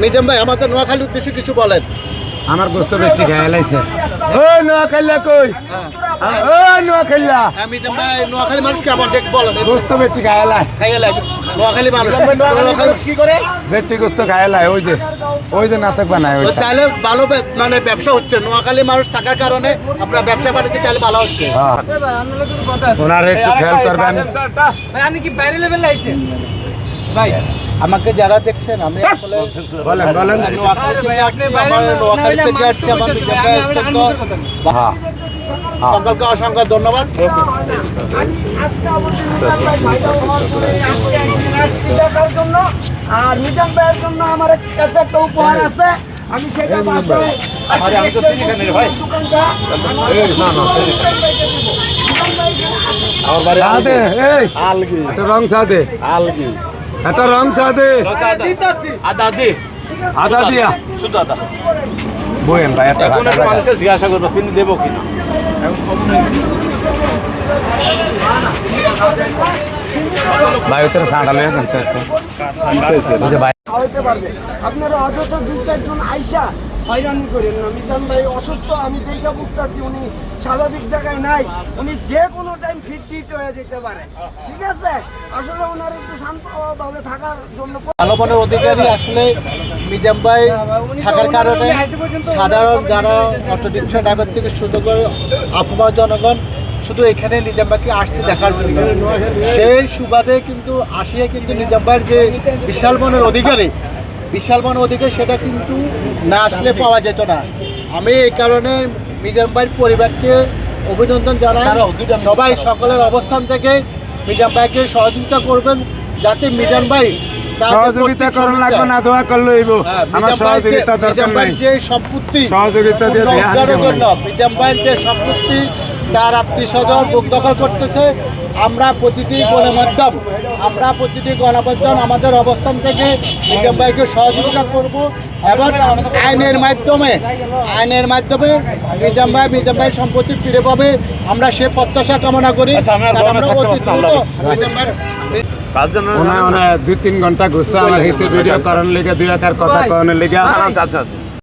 মিজাম ভাই আমাদের নোয়াখালীর উদ্দেশ্যে কিছু বলেন। আমার গোস্ত বেশি খেয়ে লাইছে ও নোয়াখাইলা কই? হ্যাঁ। ও নোয়াখাইলা হ্যাঁ, মিজাম ভাই নোয়াখালী মানুষ কেমন দেখ বলেন। গোস্ত বেশি খেয়ে লাই খাইয়ে লাগে। নোয়াখালী মানুষ। নোয়াখালী মানুষ কি করে? বেশি গোস্ত খেয়ে লাই ওই যে ওই যে নাটক বানায় ওই তাহলে ভালো মানে ব্যবসা হচ্ছে। নোয়াখালী মানুষ থাকার কারণে আপনার ব্যবসা বাণিজ্য তাহলে ভালো হচ্ছে। হ্যাঁ। ওনারা একটু খেয়াল করবেন। ভাই আপনি কি বাইরে লেভেল ভাই আমাকে যারা দেখছেন আমি আসলে হ্যাঁ। সকলকে অসংখ্য ধন্যবাদ। আর মিজান ভাইয়ের জন্য আমার কাছে একটা উপহার আছে। আমি সেটা বাসায় আমি তো চিনি কেন ভাই। আমার বাড়ি আলগি। রং সাদে। আলগি। একটা রং সাদে। আদা দি আদা দিয়া শুধু আদা বইন ভাই একটা কোন একটা মানুষকে জিজ্ঞাসা করব চিনি দেবো কিনা ভাই উত্তরে সাঁড়ালে ওই যে ভাই। খাওয়াইতে পারবে। আপনারা অযথা দুই চারজন আইসা হয়রানি করেন না। মিজান ভাই অসুস্থ আমি দেখে বুঝতেছি উনি স্বাভাবিক জায়গায় নাই। উনি যে কোনো টাইম ফিট টিট হয়ে যেতে পারে। ঠিক আছে? আসলে ওনার একটু শান্তভাবে থাকার জন্য ভালো মানের অধিকারী আসলে মিজাম ভাই থাকার কারণে সাধারণ যারা অটো রিক্সা ড্রাইভার থেকে শুরু করে আপামর জনগণ শুধু এখানে নিজাম ভাইকে আসছে দেখার জন্য। সেই সুবাদে কিন্তু আসিয়া কিন্তু নিজাম ভাইয়ের যে বিশাল মনের অধিকারী বিশাল মনের অধিকারী সেটা কিন্তু না আসলে পাওয়া যেত না। আমি এই কারণে মিজাম ভাইয়ের পরিবারকে অভিনন্দন জানাই। সবাই সকলের অবস্থান থেকে মিজাম ভাইকে সহযোগিতা করবেন যাতে মিজান ভাই সহযোগিতা প্রত্যেক করুন লাগবে না দোয়া করলে হইব। হ্যাঁ, আমার সহযোগিতা দরকার নাই। যে সম্পত্তি সহযোগিতা দিয়ে মিজান ভাইয়ের যে সম্পত্তি তার আত্মীয় স্বজন বুক দখল করতেছে। আমরা প্রতিটি গণমাধ্যম আমরা প্রতিটি গণমাধ্যম আমাদের অবস্থান থেকে মিজান ভাইকে সহযোগিতা করব এবং আইনের মাধ্যমে আইনের মাধ্যমে নিজাম ভাই মিজান ভাই সম্পত্তি ফিরে পাবে। আমরা সে প্রত্যাশা কামনা করি। আচ্ছা, দুই তিন ঘণ্টা ঘুরছে আমার হিসেবে ভিডিও করার লেগে দুই একার কথা করানোর লেগে। আচ্ছা আচ্ছা আচ্ছা।